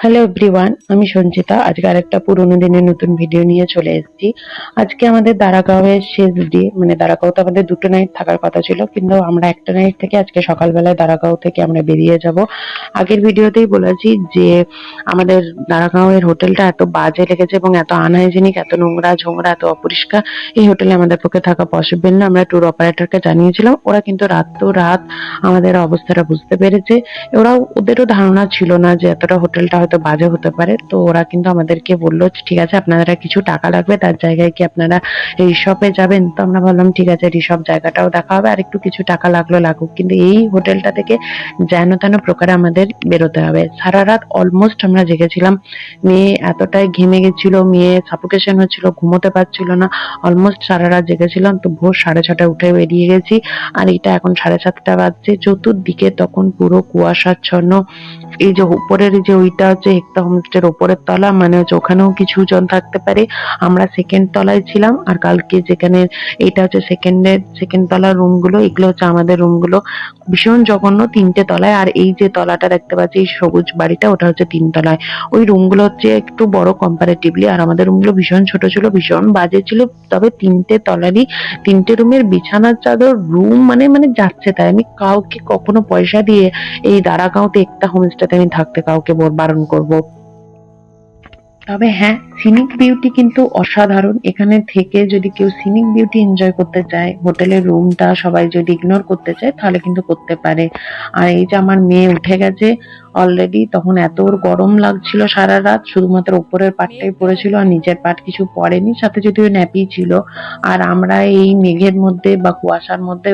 Hello everyone আমি সঞ্চিতা। আজকে আরেকটা পুরোনো দিনের নতুন ভিডিও নিয়ে চলে এসেছি। আজকে আমাদের দারাগাঁওয়ের শেষ ডে মানে দারাগাঁওতে আমাদের দুটো নাইট থাকার কথা ছিল, কিন্তু আমরা একটা নাইট থেকে আজকে সকালবেলায় দারাগাঁও থেকে আমরা বেরিয়ে যাব। আগের ভিডিওতেই বলেছি যে আমাদের দারাগাঁওয়ের হোটেলটা এত বাজে লেগেছে এবং এত আনহাইজেনিক এত নোংরা, ঝোংরা, এত অপরিষ্কার। এই হোটেলে আমাদের পক্ষে থাকা পসিবল না। আমরা ট্যুর অপারেটরকে জানিয়েছিলাম। ওরা কিন্তু রাত তো রাত আমাদের অবস্থাটা বুঝতে পেরেছে। ওরাও, ওদেরও ধারণা ছিল না যে এতটা হোটেলটা হয়তো বাজে হতে পারে। তো ওরা কিন্তু আমাদেরকে বলল ঠিক আছে, আপনারা কিছু টাকা লাগবে, তার জায়গায় কি আপনারা রিসপে যাবেন? তো আমরা বললাম ঠিক আছে রিসপ জায়গাটাও দেখা হবে আর একটু কিছু টাকা লাগল লাগুক। কিন্তু এই হোটেলটা থেকে যেন তেন প্রকারে আমাদের বেরোতে হবে। সারা রাত অলমোস্ট আমরা জেগেছিলাম। মেয়ে এতটাই ঘেমে গেছিল, মেয়ে সাফোকেশন হচ্ছিল, ঘুমোতে পারছিল না। অলমোস্ট সারা রাত জেগেছিলাম, তো ভোর সাড়ে ছটায় উঠে বেরিয়ে গেছি। আর এটা এখন সাড়ে সাতটা বাজছে, চতুর্দিকে তখন পুরো কুয়াশাচ্ছন্ন। এই যে উপরের যে ওইটা হচ্ছে একতা হোমস্টের ওপরের তলা মানে হচ্ছে ওখানেও কিছু জন থাকতে পারে। আমরা সেকেন্ড তলায় ছিলাম আর কালকে যেখানে এটা হচ্ছে সেকেন্ডের সেকেন্ড তলার রুমগুলো এগুলো হচ্ছে আমাদের রুমগুলো ভীষণ জঘন্য তিনটে তলায় আর এই যে তলাটা দেখতে পাচ্ছি, এই সবুজ বাড়িটা, ওটা হচ্ছে তিন তলায়। ওই রুমগুলো হচ্ছে একটু বড় কম্পারেটিভলি আর আমাদের রুমগুলো ভীষণ ছোট ছিল, ভীষণ বাজে ছিল, তবে তিনটে তলারই, তিনটে রুমের বিছানার চাদর রুম মানে মানে যাচ্ছে তাই। আমি কাউকে কখনো পয়সা দিয়ে এই দাঁড়াগাঁওতে একটা হোমস্টেতে আমি থাকতে কাউকে বারণ করব। তবে হ্যাঁ সিনিক বিউটি কিন্তু অসাধারণ। এখানে থেকে যদি কেউ সিনিক বিউটি এনজয় করতে চায় হোটেলের রুমটা সবাই যদি ইগনোর করতে চায়, তাহলে কিন্তু করতে পারে। আর এই যে আমার মেয়ে উঠে গেছে অলরেডি তখন এত ওর গরম লাগছিল সারা রাত, শুধুমাত্র উপরের পাটটাই পড়েছিল আর নিচের পাট কিছু পড়েনি, সাথে যদিও ন্যাপি ছিল। আর আমরা এই মেঘের মধ্যে বা কুয়াশার মধ্যে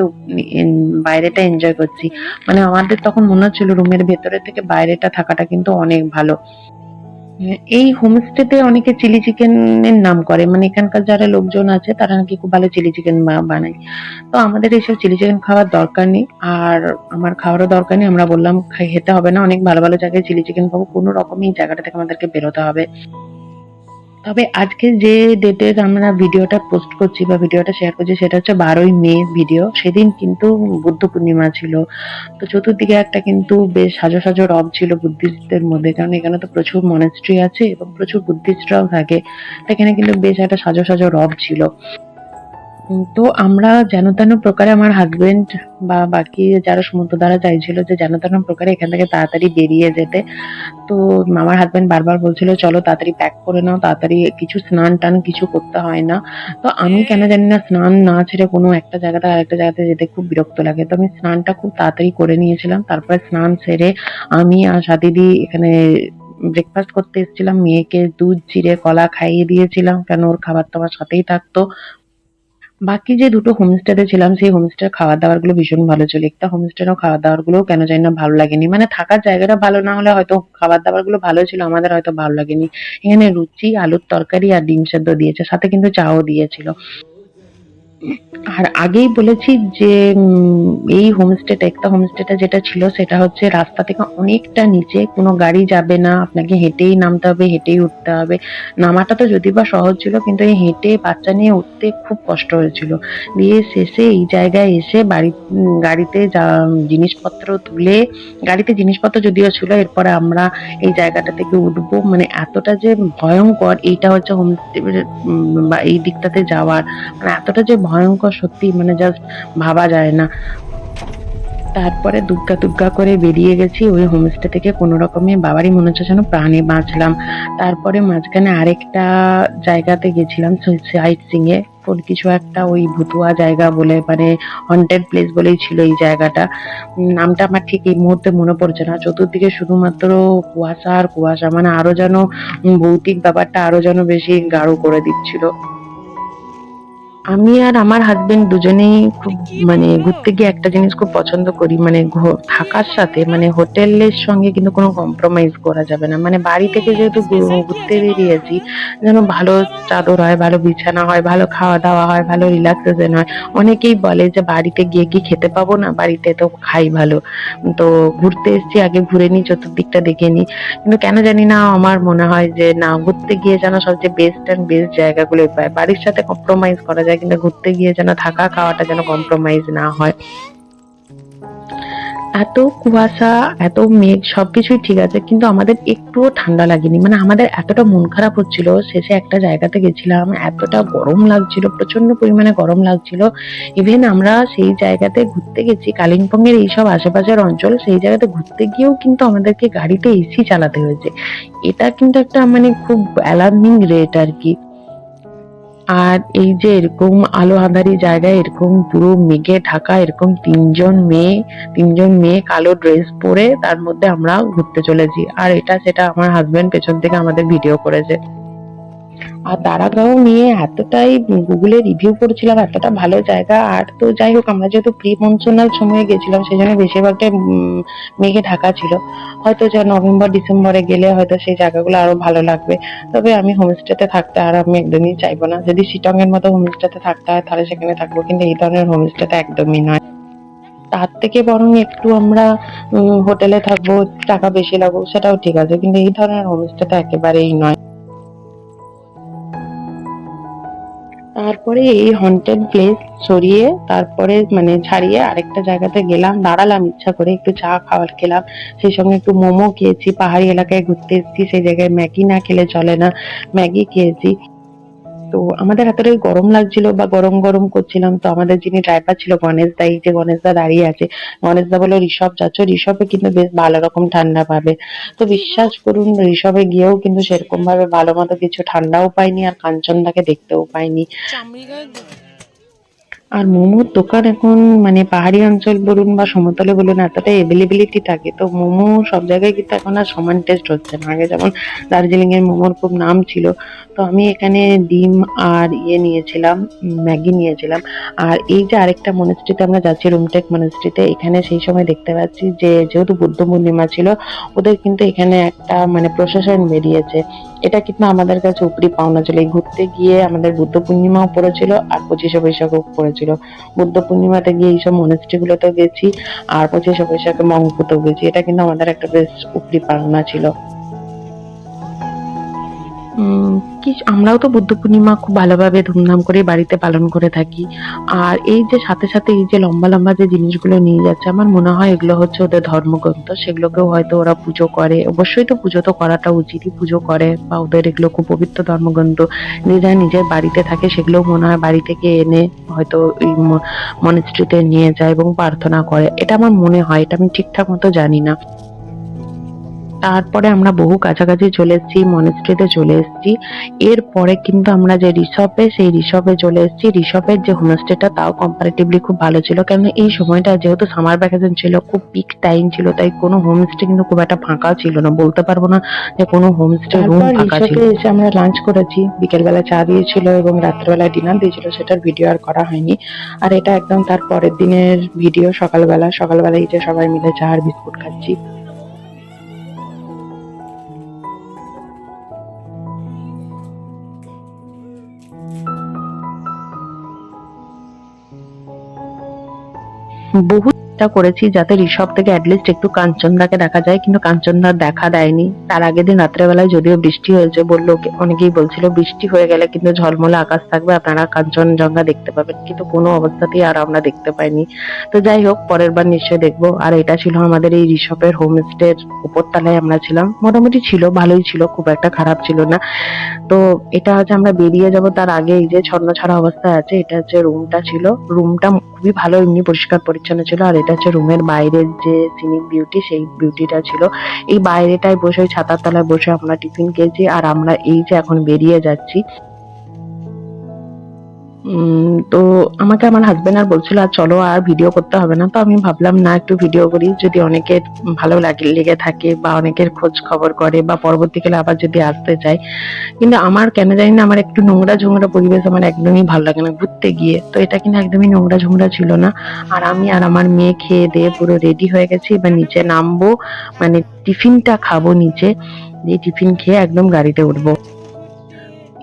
বাইরেটা এনজয় করছি। মানে আমাদের তখন মনে হচ্ছিল রুমের ভেতরে থেকে বাইরেটা থাকাটা কিন্তু অনেক ভালো। এই হোমস্টেতে অনেকে চিলি চিকেনের নাম করে। মানে এখানকার যারা লোকজন আছে, তারা নাকি খুব ভালো চিলি চিকেন বানায়। তো আমাদের এইসব চিলি চিকেন খাওয়ার দরকার নেই। আর আমার খাওয়ারও দরকার নেই। আমরা বললাম খেতে হবে না। অনেক ভালো ভালো জায়গায় চিলি চিকেন খাব। কোনো রকমই জায়গাটা থেকে আমাদেরকে বেরোতে হবে। তবে আজকে যে ডেটে আমরা ভিডিওটা পোস্ট করছি বা ভিডিওটা শেয়ার করছি, সেটা হচ্ছে বারোই মে ভিডিও সেদিন কিন্তু বুদ্ধ পূর্ণিমা ছিল। তো চতুর্দিকে একটা কিন্তু বেশ সাজো সাজো রব ছিল বুদ্ধিস্টদের মধ্যে, কারণ এখানে তো প্রচুর মনেস্ট্রি আছে এবং প্রচুর বুদ্ধিস্টরাও থাকে। এখানে কিন্তু বেশ একটা সাজো সাজো রব ছিল। তো আমরা যেন তেন প্রকারে আমার হাজবেন্ড বা বাকি যারা সমুদ্র দ্বারা চাইছিল যে যেন তেন প্রকারে এখান থেকে তাড়াতাড়ি বেরিয়ে যেতে তো আমার হাজবেন্ড বারবার বলছিল চলো তাড়াতাড়ি প্যাক করে নাও তাড়াতাড়ি কিছু স্নান টান কিছু করতে হয় না। তো আমি কেন জানি না স্নান না ছেড়ে কোনো একটা জায়গাতে আরেকটা জায়গাতে যেতে খুব বিরক্ত লাগে। তো আমি স্নানটা খুব তাড়াতাড়ি করে নিয়েছিলাম তারপরে স্নান সেরে আমি আর সাদিদি এখানে ব্রেকফাস্ট করতে এসেছিলাম মেয়েকে দুধ চিড়ে কলা খাইয়ে দিয়েছিলাম কেন ওর খাবার আমার সাথেই থাকতো। বাকি যে দুটো হোমস্টেতে ছিলাম, সেই হোমস্টের খাওয়া দাওয়ারগুলো ভীষণ ভালো ছিল। একটা হোমস্টেরও খাওয়া দাওয়ারগুলো কেন জানি না ভালো লাগেনি। মানে থাকার জায়গাটা ভালো না হলে হয়তো খাবার দাবারগুলো ভালো ছিল, আমাদের হয়তো ভালো লাগেনি। এখানে রুচি, আলুর তরকারি আর ডিম সেদ্ধ দিয়েছে, সাথে কিন্তু চাও দিয়েছিল। আর আগেই বলেছি যে এই হোমস্টেটা একটা হোমস্টেটা যেটা ছিল, সেটা হচ্ছে রাস্তা থেকে অনেকটা নিচে। কোনো গাড়ি যাবে না, আপনাকে হেঁটেই নামতে হবে, হেঁটেই উঠতে হবে। নামাটা তো যদি বা সহজ ছিল, কিন্তু এই হেঁটে বাচ্চা নিয়ে উঠতে খুব কষ্ট হয়েছিল। দিয়ে শেষে এই জায়গায় এসে বাড়ি গাড়িতে যা, জিনিসপত্র তুলে, গাড়িতে জিনিসপত্র যদিও ছিল, এরপরে আমরা এই জায়গাটা থেকে উঠবো। মানে এতটা যে ভয়ঙ্কর, এইটা হচ্ছে হোমস্টে বা এই দিকটাতে যাওয়ার। মানে এতটা যে ভয়ঙ্কর, সত্যি মানে জাস্ট ভাবা যায় না। তারপরে দুগ্গা দুগ্গা করে বেরিয়ে গেছি, ওই হোমস্টে থেকে কোনো রকমে বাবারই মনে হচ্ছে যেন প্রাণে বাঁচলাম। তারপরে মাঝখানে আরেকটা জায়গাতে গেছিলাম সাইট সিং এ। কোন কিছু একটা ওই ভুতুয়া জায়গা বলে মানে হন্টেড প্লেস বলেই ছিল এই জায়গাটা। নামটা আমার ঠিক এই মুহূর্তে মনে পড়ছে না। চতুর্দিকে শুধুমাত্র কুয়াশা আর কুয়াশা মানে আরও যেন ভৌতিক ব্যাপারটা আরও যেন বেশি গাঢ় করে দিচ্ছিল। আমি আর আমার হাজবেন্ড দুজনেই খুব মানে ঘুরতে গিয়ে একটা জিনিস খুব পছন্দ করি মানে থাকার সাথে মানে হোটেলের সঙ্গে কিন্তু কোনো কম্প্রোমাইজ করা যাবে না। মানে বাড়ি থেকে যেহেতু ঘুরতে বেরিয়েছি, যেন ভালো চাদর হয়, ভালো বিছানা হয়, ভালো খাওয়া দাওয়া হয়, ভালো রিল্যাক্সেশন হয়। অনেকেই বলে যে বাড়িতে গিয়ে কি খেতে পাবো না? বাড়িতে তো খাই ভালো। তো ঘুরতে এসেছি, আগে ঘুরে নি চতুর্দিকটা দেখে নি কিন্তু কেন জানি না, আমার মনে হয় যে না, ঘুরতে গিয়ে যেন সবচেয়ে বেস্ট অ্যান্ড বেস্ট জায়গাগুলো পায়। বাড়ির সাথে কম্প্রোমাইজ করা যায় কিন্তু ঘুরতে গিয়ে যেন থাকা খাওয়াটা যেন কম্প্রোমাইজ না হয়। এত কুয়াশা, এত মেঘ, সবকিছুই ঠিক আছে, কিন্তু আমাদের একটুও ঠান্ডা লাগেনি। মানে আমাদের এতটা মন খারাপ হচ্ছিল, শেষে একটা জায়গাতে গেছিলাম, এতটা গরম লাগছিল প্রচণ্ড পরিমাণে গরম লাগছিল। ইভেন আমরা সেই জায়গাতে ঘুরতে গেছি কালিম্পং এর এইসব আশেপাশের অঞ্চল, সেই জায়গাতে ঘুরতে গিয়েও কিন্তু আমাদেরকে গাড়িতে এসি চালাতে হয়েছে। এটা কিন্তু একটা মানে খুব অ্যালার্মিং রেট আর কি। আর এই যে এরকম আলো আঁধারি জায়গায় এরকম পুরো মেঘে ঢাকা, এরকম তিনজন মেয়ে তিনজন মেয়ে কালো ড্রেস পরে তার মধ্যে আমরা ঘুরতে চলেছি। আর এটা সেটা আমার হাজবেন্ড পেছন থেকে আমাদের ভিডিও করেছে। আর দারাগাঁও নিয়ে এতটাই গুগলে রিভিউ করেছিলাম, এতটা ভালো জায়গা। আর তো যাই হোক, আমরা যেহেতু প্রি মনসুনাল সময়ে গেছিলাম সেই জন্য বেশিরভাগটা মেঘে ঢাকা ছিল। হয়তো যে নভেম্বর, ডিসেম্বরে গেলে হয়তো সেই জায়গাগুলো আরও ভালো লাগবে। তবে আমি হোমস্টেতে থাকতে আর আমি একদমই চাইব না। যদি শিটং এর মতো হোমস্টেতে থাকতে হয়, তাহলে সেখানে থাকব। কিন্তু এই ধরনের হোমস্টেতে একদমই নয়। তার থেকে বরং একটু আমরা হোটেলে থাকব, টাকা বেশি লাগবো, সেটাও ঠিক আছে। কিন্তু এই ধরনের হোমস্টেতে একেবারেই নয়। তারপরে এই হন্টেড প্লেস সরিয়ে তারপরে মানে ছাড়িয়ে আরেকটা জায়গাতে গেলাম, দাঁড়ালাম ইচ্ছা করে একটু চা খাবার খেলাম, সেই সঙ্গে একটু মোমো খেয়েছি, পাহাড়ি এলাকায় ঘুরতে এসেছি, সেই জায়গায় ম্যাগি না খেলে চলে না, ম্যাগি খেয়েছি। তো আমাদের এতটাই গরম লাগছিল বা গরম গরম করছিলাম, তো আমাদের যিনি ড্রাইভার ছিল গণেশ দা, এই যে গণেশ দা দাঁড়িয়ে আছে, গণেশ দা বলে, ঋষভ, যাচ্ছ? ঋষভে কিন্তু বেশ ভালো রকম ঠান্ডা পাবে। তো বিশ্বাস করুন, ঋষভে গিয়েও কিন্তু সেরকম ভাবে ভালো মতো কিছু ঠান্ডাও পাইনি আর কাঞ্চন দাকে দেখতেও পাইনি। আর মোমোর দোকান এখন মানে পাহাড়ি অঞ্চল বলুন বা সমতলে বলুন, এতটা এভেলেবিলিটি থাকে। তো মোমো সব জায়গায় কিন্তু এখন আর সমান টেস্ট হচ্ছে না। আগে যেমন দার্জিলিং এর মোমোর খুব নাম ছিল। তো আমি এখানে ডিম আর ইয়ে নিয়েছিলাম ম্যাগি নিয়েছিলাম। আর এই যে আরেকটা মনেস্ট্রিতে আমরা যাচ্ছি রুমটেক মনেস্ট্রিতে এখানে সেই সময় দেখতে পাচ্ছি যে, যেহেতু বুদ্ধ পূর্ণিমা ছিল, ওদের কিন্তু এখানে একটা মানে প্রশাসন বেরিয়েছে। এটা কিন্তু আমাদের কাছে উপরি পাওনা ছিল। এই ঘুরতে গিয়ে আমাদের বুদ্ধ পূর্ণিমাও পড়েছিল আর পঁচিশে বৈশাখও পড়েছিল। বুদ্ধ পূর্ণিমাতে গিয়ে এইসব মনেস্ট্রি গুলোতেও গেছি, আর পঁচিশে বৈশাখে মঙ্গপুতেও গেছি এটা কিন্তু আমাদের একটা বেশ উপরি পাওনা ছিল। কি আমরাও তো বুদ্ধ পূর্ণিমা খুব ভালোভাবে ধুমধাম করে বাড়িতে পালন করে থাকি। আর এই যে সাথে সাথে এই যে লম্বা লম্বা যে জিনিসগুলো নিয়ে যাচ্ছে, আমার মনে হয় এগুলো হচ্ছে ওদের ধর্মগ্রন্থ। সেগুলোকেও হয়তো ওরা পুজো করে। অবশ্যই তো পুজো তো করাটা উচিতই, পুজো করে বা ওদের এগুলো খুব পবিত্র ধর্মগ্রন্থ নিজেরা নিজের বাড়িতে থাকে সেগুলো মনে হয় বাড়ি থেকে এনে হয়তো ওই মনেস্ট্রিতে নিয়ে যায় এবং প্রার্থনা করে। এটা আমার মনে হয়, এটা আমি ঠিকঠাক মতো জানি না। তারপরে আমরা বহু কাছাকাছি চলে এসেছি মনেস্ট্রিতে চলে এসেছি। এরপরে কিন্তু আমরা যে রিসপে সেই রিসপে চলে এসেছি। রিসপের যে হোমস্টেটা তাও কম্পারেটিভলি খুব ভালো ছিল। কারণ এই সময়টা যেহেতু সামার ভ্যাকেশন ছিল খুব পিক টাইম ছিল তাই কোনো হোমস্টে কিন্তু খুব একটা ফাঁকা ছিল না। বলতে পারব না যে কোনো হোমস্টে রুম ফাঁকা ছিল। এসে আমরা লাঞ্চ করেছি। বিকেলবেলা চা দিয়েছিল এবং রাত্রেবেলা ডিনার দিয়েছিল সেটার ভিডিও আর করা হয়নি। আর এটা একদম তার পরের দিনের ভিডিও সকালবেলা। সকালবেলা এই যে সবাই মিলে চা আর বিস্কুট খাচ্ছি। বহু চেষ্টা করেছি যাতে ঋষভ থেকে অ্যাটলিস্ট একটু কাঞ্চনদাকে দেখা যায়, কিন্তু কাঞ্চনদার দেখা দেয়নি। তার আগের দিন রাত্রেবেলায় যদিও বৃষ্টি হয়েছে, বলল অনেকেই বলছিল বৃষ্টি হয়ে গেলে কিন্তু ঝলমলে আকাশ থাকবে, আপনারা কাঞ্চনজঙ্ঘা দেখতে পাবেন। কিন্তু কোনো অবস্থাতেই আর আমরা দেখতে পাইনি। তো যাই হোক, পরের বার নিশ্চয়ই দেখব। আর এটা ছিল আমাদের এই ঋষভের হোমস্টের উপরতলায় আমরা ছিলাম। মোটামুটি ছিল, ভালোই ছিল, খুব একটা খারাপ ছিল না। তো এটা হচ্ছে আমরা বেরিয়ে যাব তার আগে, এই যে ছন্ন ছাড়া অবস্থায় আছে, এটা হচ্ছে রুমটা ছিল। রুমটা খুবই ভালো, এমনি পরিষ্কার পরিচ্ছন্ন ছিল। আর এটা হচ্ছে রুমের বাইরের যে সিনিক বিউটি সেই বিউটিটা ছিল। এই বাইরেটায় বসে ছাতার তলায় বসে আমরা টিফিন খেয়েছি। আর আমরা এই যে এখন বেরিয়ে যাচ্ছি তো আমাকে আমার হাজবেন্ড আর বলছিল, আর চলো, আর ভিডিও করতে হবে না। তো আমি ভাবলাম, না, একটু ভিডিও করি। যদি অনেকের ভালো লাগে, লেগে থাকে বা অনেকের খোঁজ খবর করে বা পরবর্তীকালে আবার যদি আসতে চায়। কিন্তু আমার কেন জানি না, আমার একটু নোংরা ঝোংরা পরিবেশ আমার একদমই ভালো লাগে না ঘুরতে গিয়ে। তো এটা কিন্তু একদমই নোংরা ঝোংরা ছিল না। আর আমি আর আমার মেয়ে খেয়ে দিয়ে পুরো রেডি হয়ে গেছি। এবার নিচে নামবো মানে টিফিনটা খাব নিচে। দিয়ে টিফিন খেয়ে একদম গাড়িতে উঠবো।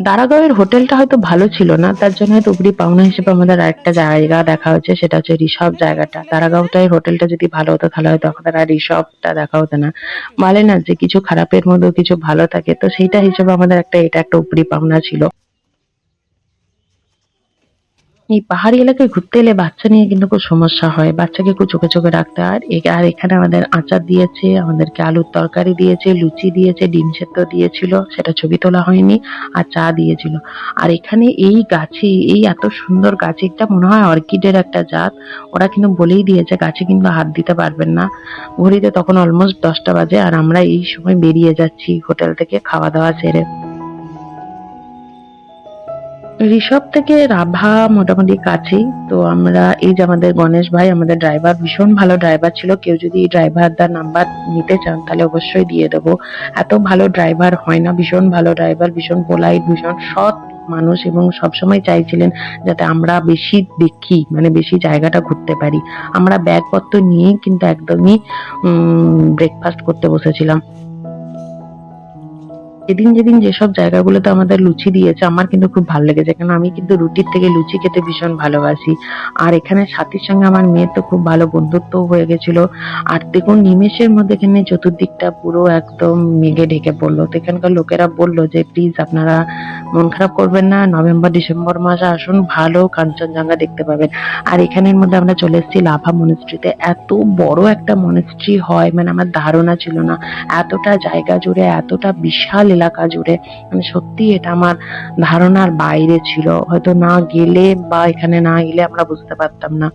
দারাগাঁওয়ের হোটেলটা হয়তো ভালো ছিল না, তার জন্য হয়তো উপরি পাওনা হিসেবে আমাদের আরেকটা জায়গা দেখা হচ্ছে, সেটা হচ্ছে ঋষভ জায়গাটা। দারাগাঁওটাই হোটেলটা যদি ভালো হতো তাহলে হয়তো আমাদের আর ঋষভটা দেখা হতো না। বলে না যে কিছু খারাপের মধ্যেও কিছু ভালো থাকে, তো সেইটা হিসেবে আমাদের একটা, এটা একটা উপরি পাওনা ছিল। এই পাহাড়ি এলাকায় ঘুরতে এলে বাচ্চা নিয়ে কিন্তু খুব সমস্যা হয়। বাচ্চাকে একটু চোখে চোখে রাখতে হয়। আর আর এখানে আমাদের আচার দিয়েছে, আমাদেরকে আলুর তরকারি দিয়েছে, লুচি দিয়েছে, ডিম সেদ্ধ দিয়েছিল, সেটা ছবি তোলা হয়নি, আর চা দিয়েছিল। আর এখানে এই গাছে, এই এত সুন্দর গাছে, একটা মনে হয় অর্কিডের একটা জাত, ওরা কিন্তু বলেই দিয়েছে, গাছে কিন্তু হাত দিতে পারবেন না। ঘড়িতে তখন অলমোস্ট দশটা বাজে, আর আমরা এই সময় বেরিয়ে যাচ্ছি হোটেল থেকে, খাওয়া দাওয়া সেরে। ঋষভ থেকে রাভা মোটামুটি কাছেই। তো আমরা এই যে আমাদের গণেশ ভাই, আমাদের ড্রাইভার ভীষণ ভালো ড্রাইভার ছিল। কেউ যদি এই ড্রাইভারদার নাম্বার নিতে চান, তাহলে অবশ্যই দিয়ে দেবো। এত ভালো ড্রাইভার হয় না, ভীষণ ভালো ড্রাইভার ভীষণ পোলাইট ভীষণ সৎ মানুষ এবং সবসময় চাইছিলেন যাতে আমরা বেশি দেখি মানে বেশি জায়গাটা ঘুরতে পারি। আমরা ব্যাগপত্র নিয়েই কিন্তু একদমই ব্রেকফাস্ট করতে বসেছিলাম। যেদিন যেদিন যেসব জায়গাগুলোতে আমাদের লুচি দিয়েছে, আমার কিন্তু খুব ভালো লেগেছে। কেন, আমি কিন্তু রুটির থেকে লুচি খেতে ভীষণ ভালোবাসি। আর এখানে সাথীর সঙ্গে আমার মেয়ের তো খুব ভালো বন্ধুত্ব হয়ে গেছিল। আর দেখুন, নিমেষের মধ্যে এখানে চতুর্দিকটা পুরো একদম মেঘে ঢেকে পড়ল। তো এখানকার লোকেরা বলল যে, প্লিজ আপনারা মন খারাপ করবেন না। নভেম্বর, ডিসেম্বর মাসে আসুন, ভালো কাঞ্চনজঙ্ঘা দেখতে পাবেন। আর এখানের মধ্যে আমরা চলে এসেছি লাভা মনিস্ট্রিতে এত বড় একটা মনিস্ট্রি হয় মানে আমার ধারণা ছিল না। এতটা জায়গা জুড়ে, এতটা বিশাল এলাকা জুড়ে। মানে সত্যি এটা আমার ধারণার বাইরে ছিল। হয়তো না গেলে বা এখানে না গেলে আমরা বুঝতে পারতাম না।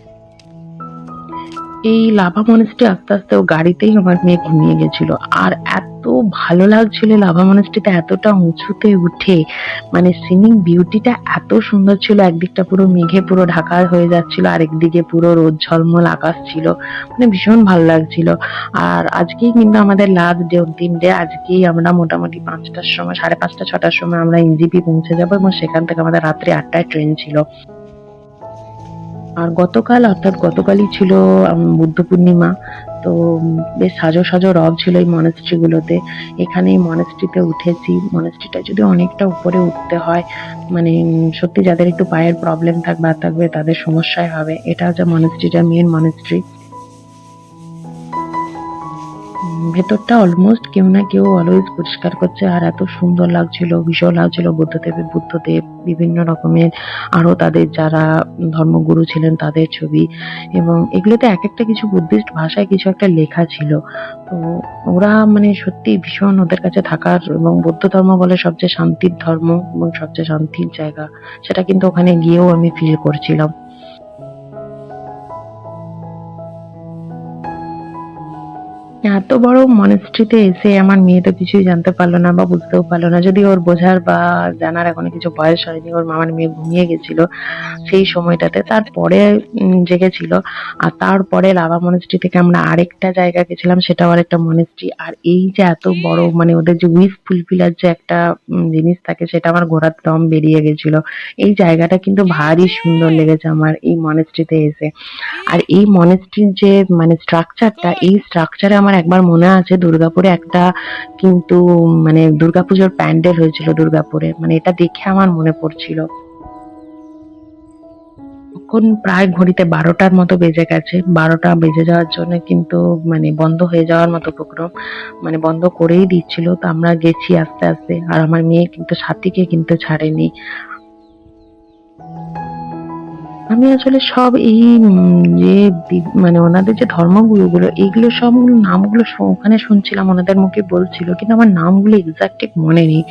এই লাভা মনেস্ট্রি আস্তে আস্তে ও গাড়িতেই আমার মেয়ে ঘুমিয়ে গেছিল। আর এত ভালো লাগছিল লাভা মনেস্ট্রিতে এতটা উঁচুতে উঠে। মানে সিনিক বিউটিটা এত সুন্দর ছিল, একদিকটা পুরো মেঘে পুরো ঢাকা হয়ে যাচ্ছিল, আরেকদিকে পুরো রোদ ঝলমল আকাশ ছিল। মানে ভীষণ ভালো লাগছিল। আর আজকেই কিন্তু আমাদের লাস্ট ডে অন্তিম ডে আজকেই আমরা মোটামুটি পাঁচটার সময়, সাড়ে পাঁচটা, ছটার সময় আমরা এনজিপি পৌঁছে যাব এবং সেখান থেকে আমাদের রাত্রি আটটায় ট্রেন ছিল। আর গতকাল, অর্থাৎ গতকালই ছিল বুদ্ধ পূর্ণিমা, তো বেশ সাজো সাজো রব ছিল এই মনেস্ট্রিগুলোতে এখানে এই মনেস্ট্রিতে উঠেছি। মনেস্ট্রিটা যদি অনেকটা উপরে উঠতে হয় মানে সত্যি যাদের একটু পায়ের প্রবলেম থাকবে থাকবে, তাদের সমস্যায় হবে। এটা হচ্ছে মনেস্ট্রিটা মেন মনেস্ট্রি ভেতরটা অলমোস্ট কেউ না কেউ অলওয়েজ পরিষ্কার করছে আর এত সুন্দর লাগছিল, ভীষণ লাগছিল বুদ্ধদেবের, বুদ্ধদেব বিভিন্ন রকমের আরও তাদের যারা ধর্মগুরু ছিলেন তাদের ছবি এবং এগুলোতে এক একটা কিছু বুদ্ধিস্ট ভাষায় কিছু একটা লেখা ছিল। তো ওরা মানে সত্যি ভীষণ ওদের কাছে থাকার এবং বৌদ্ধ ধর্ম বলে সবচেয়ে শান্তির ধর্ম এবং সবচেয়ে শান্তির জায়গা, সেটা কিন্তু ওখানে গিয়েও আমি ফিল করছিলাম। এত বড় মনেস্ট্রিতে এসে আমার মেয়ে তো কিছুই জানতে পারল না বা বুঝতেও পারল না। যদি ওর বোঝার বা জানার এখনও কিছু বয়স হয়নি, ওর মামার মেয়ে ঘুমিয়ে গেছিল সেই সময়টাতে, তারপরে জেগেছিল। আর তারপরে লাভা মনেস্ট্রি থেকে আমরা আরেকটা জায়গা গেছিলাম, সেটাও আরেকটা মনেস্ট্রি আর এই যে এত বড় মানে ওদের যে উইস ফুলফিলার যে একটা জিনিস থাকে, সেটা আমার ঘোরার দম বেরিয়ে গেছিল। এই জায়গাটা কিন্তু ভারী সুন্দর লেগেছে আমার এই মনেস্ট্রিতে এসে। আর এই মনেস্ট্রির যে মানে স্ট্রাকচারটা এই স্ট্রাকচারে আমার একবার মনে আছে দুর্গাপুরে একটা কিন্তু মানে দুর্গাপুজোর প্যান্ডেল হয়েছিল দুর্গাপুরে। মানে এটা দেখে আমার মনে পড়ছিল। তখন প্রায় ঘড়িতে বারোটার মতো বেজে গেছে। বারোটা বেজে যাওয়ার জন্য কিন্তু মানে বন্ধ হয়ে যাওয়ার মতো প্রোগ্রাম মানে বন্ধ করেই দিচ্ছিল। তো আমরা গেছি আস্তে আস্তে। আর আমার মেয়ে কিন্তু সাথীকে কিন্তু ছাড়েনি। আমি আসলে সব এই যে মানে ওনাদের যে ধর্মগুরুগুলো এইগুলো সব নামগুলো ওখানে শুনছিলাম, ওনাদের মুখে বলছিল, কিন্তু আমার নামগুলো এক্সাক্ট ঠিক মনে নেই।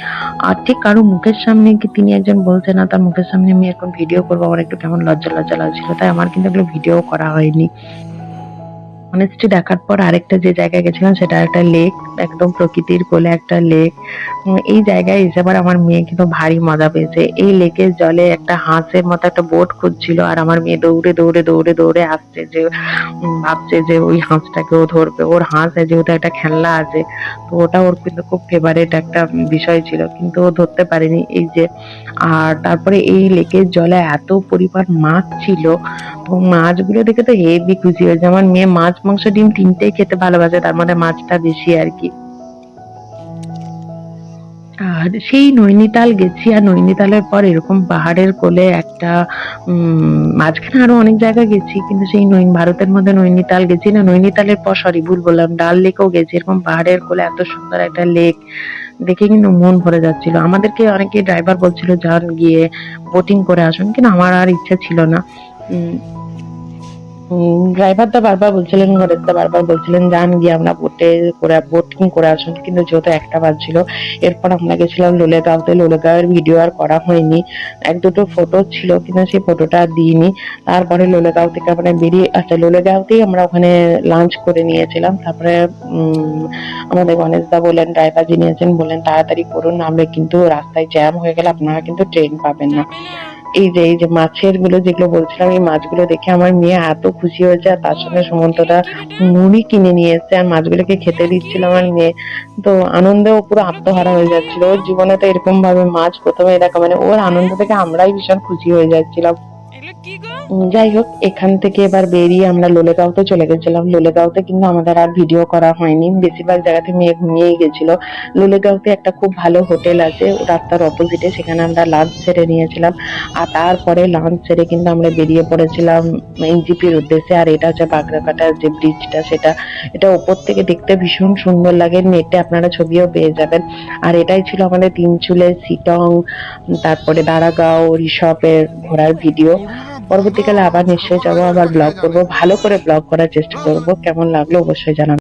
আর ঠিক কারও মুখের সামনে কি তিনি একজন বলছেন না, তার মুখের সামনে আমি এখন ভিডিও করব, আমার একটু কেমন লজ্জা লজ্জা লাগছিল, তাই আমার কিন্তু এগুলো ভিডিও করা হয়নি। অনেস্টি দেখার পর আরেকটা যে জায়গায় গেছিলাম সেটা একটা লেক একদম প্রকৃতির কোলে একটা লেক এই জায়গায় এসে আবার আমার মেয়ে কিন্তু ভারী মজা পেয়েছে। এই লেকের জলে একটা হাঁসের মতো একটা বোট খুঁজছিল আর আমার মেয়ে দৌড়ে দৌড়ে দৌড়ে দৌড়ে আসছে যে ভাবছে যে ওই হাঁসটাকে ও ধরবে। ওর হাঁস যেহেতু একটা খেলনা আছে, তো ওটা ওর কিন্তু খুব ফেভারিট একটা বিষয় ছিল। কিন্তু ও ধরতে পারেনি। এই যে, আর তারপরে এই লেকের জলে এত পরিমাণ মাছ ছিল, তো মাছগুলো দেখে তো হেভি খুশি হয়েছে। আমার মেয়ে মাছ মাংস, ডিম তিনটেই খেতে ভালোবাসে, তার মধ্যে মাছটা বেশি আর কি। আর সেই নৈনিতাল গেছি, আর নৈনিতালের পর এরকম পাহাড়ের কোলে একটা মাঝখানে আরও অনেক জায়গায় গেছি, কিন্তু সেই নৈন, ভারতের মধ্যে নৈনিতাল গেছি না। নৈনিতালের পর সরি ভুল বললাম, ডাল লেকেও গেছি। এরকম পাহাড়ের কোলে এত সুন্দর একটা লেক, দেখে কিন্তু মন ভরে যাচ্ছিল। আমাদেরকে অনেকে ড্রাইভার বলছিল, যান গিয়ে বোটিং করে আসুন। কিন্তু আমার আর ইচ্ছা ছিল না। ড্রাইভার তো বারবার বলছিলেন, ঘরের বারবার বলছিলেন, যান গিয়ে আমরা বোটে করে বোটিং করে আসুন। কিন্তু যেহেতু একটা বাজছিল, এরপর আমরা গেছিলাম লোলেগাঁওতে। লোলেগাঁওয়ের ভিডিও আর করা হয়নি। এক দুটো ফটো ছিল, কিন্তু সেই ফটোটা দিইনি। তারপরে লোলেগাঁও থেকে আমরা বেরিয়ে আচ্ছা লোলেগাঁওতেই আমরা ওখানে লাঞ্চ করে নিয়েছিলাম। তারপরে আমাদের গণেশদা বললেন ড্রাইভার যিনি আছেন, বললেন, তাড়াতাড়ি করুন নাহলে কিন্তু রাস্তায় জ্যাম হয়ে গেলে আপনারা কিন্তু ট্রেন পাবেন না। এই যে এই যে মাছেরগুলো যেগুলো বলছিলাম, এই মাছগুলো দেখে আমার মেয়ে এত খুশি হয়েছে, আর তার সঙ্গে সুমন্তটা মুড়ি কিনে নিয়ে এসছে, আর মাছগুলোকে খেতে দিচ্ছিল আমার মেয়ে। তো আনন্দে ও পুরো আত্মহারা হয়ে যাচ্ছিল। ওর জীবনে তো এরকম ভাবে মাছ প্রথমে দেখা মানে ওর আনন্দ থেকে আমরাই ভীষণ খুশি হয়ে যাচ্ছিলাম। কি গো? যাই হোক, এখান থেকে এবার বেরিয়ে আমরা লোলেগাঁওতে চলে গেছিলাম। লোলেগাঁওতে কিন্তু আমাদের আর ভিডিও করা হয়নি। বেশিরভাগ জায়গাতে মেয়ে ঘুমিয়েই গেছিল। লোলেগাঁওতে একটা খুব ভালো হোটেল আছে, রাস্তার অপোজিটে সেখানে আমরা লাঞ্চ সেরে নিয়েছিলাম। আর তারপরে লাঞ্চ সেরে কিন্তু আমরা বেরিয়ে পড়েছিলাম এনজিপির উদ্দেশ্যে। আর এটা হচ্ছে বাগরাকাটার যে ব্রিজটা সেটা, এটা ওপর থেকে দেখতে ভীষণ সুন্দর লাগে। নেটে আপনারা ছবিও পেয়ে যাবেন। আর এটাই ছিল আমাদের তিনচুলের সিটং, তারপরে দারাগাঁও, রিসপের ঘোরার ভিডিও। পরবর্তীকালে আবার নিশ্চয়ই যাব, আবার ব্লগ করব, ভালো করে ব্লগ করার চেষ্টা করব। কেমন লাগল অবশ্যই জানাবেন